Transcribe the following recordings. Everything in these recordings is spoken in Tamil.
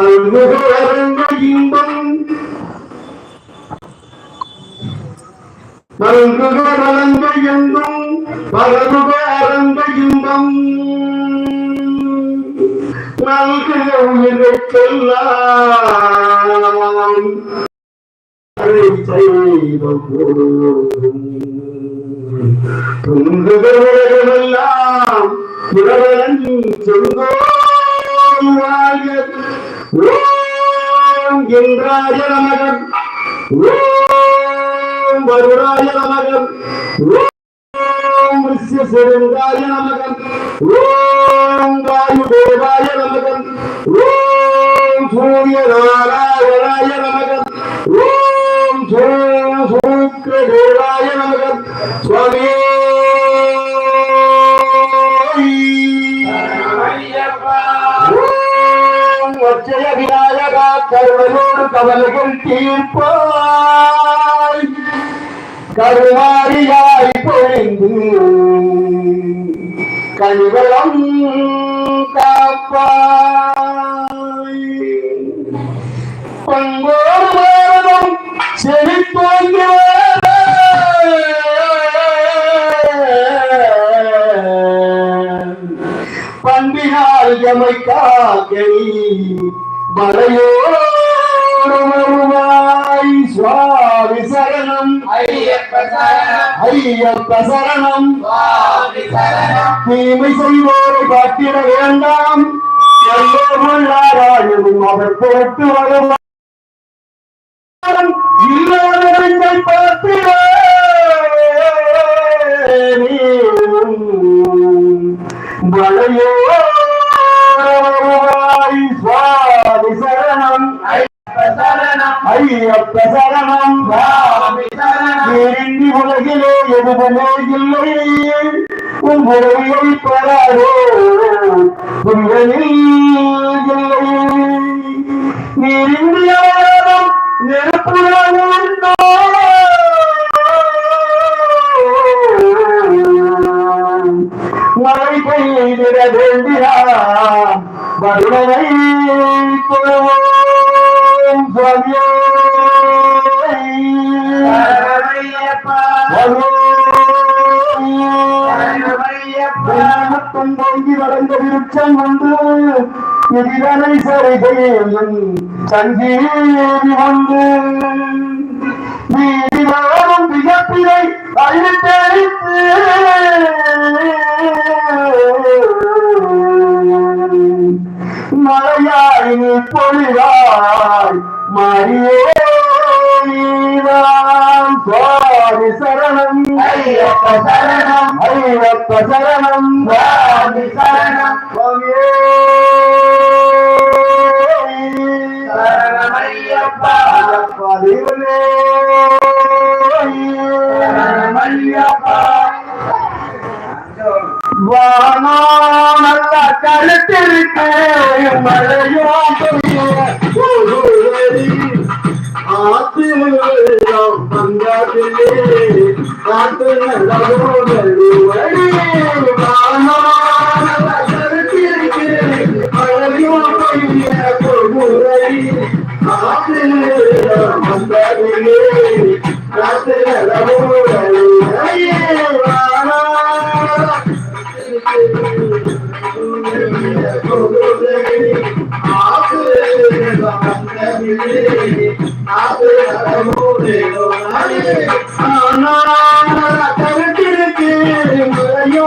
பல்குகரங்க இன்பம் மல்குக மலங்க எங்கும் பலருக அரங்க இன்பம் நல்குக உயிர்கெல்லாம் துங்குகளெல்லாம் புறவன் செங்கோல் ஓம் இந்திராய நமகம் ஓம் வருணாய நமகம் ஓம் ரிஷ்ய சிறுங்காய நமகம் ஓம் வாயு தேவாய நமகம் ஓம் சூரிய நாராயணாய நமகம் ஓம் சூக்ர தேவாய நமகம் சுவாமியே கருணையோடு கவலைகள் தீர்ப்பாய். கருவாரியாய் பொழிந்து கனிவளம் காப்பாய். பங்கோடு பாரதம் செழித்தோங்கி பண்பினால் எமை காக்கை மலையோடு ஐயப்ப சரணம். தீமை செய்வோரை காட்டிட வேண்டாம். எல்லாரும் அவர் போட்டு வருவார் இல்லாதவர்கள் பார்த்திட. வளையோ சுவாமி சரணம். ஐயப்ப சரணம். ஐயப்ப சரணம். உலகிலே இல்லை. உன் பெறாரோ உங்களில் இல்லை. நீர் மழை பெய்திட வேண்டினான் வருடனை வளர்ந்த வந்து எதிரனை சரி செய்யும் சஞ்சீவி வந்து நீதிவாரம் வியப்பினை அழித்தெழுத்து மலையாய் நீ பொழிவாய் மரியே சுவாமி சரணம் ஐயப்ப சரணம் ஐயப்ப சரணம் சுவாமி சரணம் சுவாமியே ஐயப்பா வானோ நல்ல மழையோ ஆத்து வெள்ளம் பங்காதிலே காத்து நல்ல வானோ நல்ல கழுத்திருக்கு மழையோ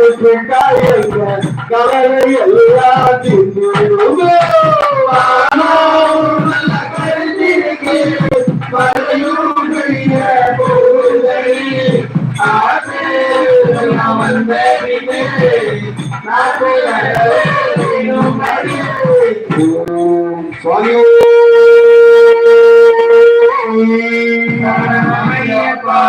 பார்த்து கவலை எல்லாத்தையும் சுவாமி அப்பா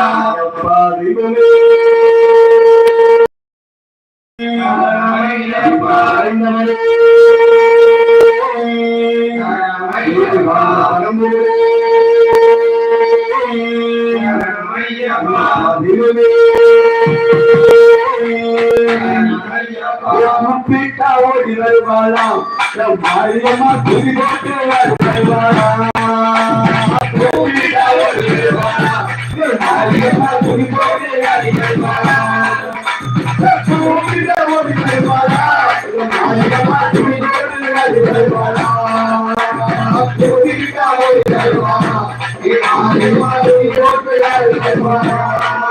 தெய்வமே கூப்பிட்டா ஓடி வருவாளாம் நம் மாரியம்மா துதி போட்டு வருவாளாம் கூப்பிட்டா ஓடி வருவாளாம் நம் மாரியம்மா துதி போட்டு வருவாளாம் கூப்பிட்டா ஓடி வருவாளாம் நம் மாரியம்மா துதி போட்டு வருவாளாம்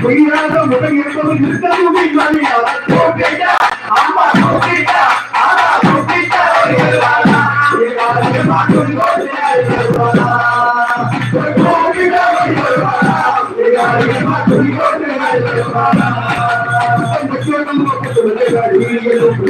Cuidado, no te quiero con el cristal, no me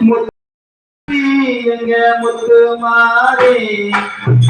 முத்து எங்க முத்துமா?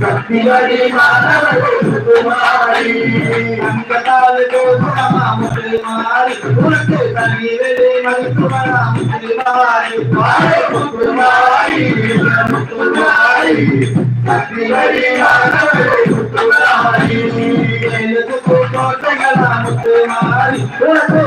கத்திகளி மாதவரி அங்கதால் கோபுரமாரி உனக்கு தண்ணீரே மருத்துவராம் திருமாரி பாரு முத்துமாரி முத்துமாரி கத்திகளி மாதவரி முத்துமாரி எனக்கு கோட்டோட்டங்களா முத்துமாரி உனக்கு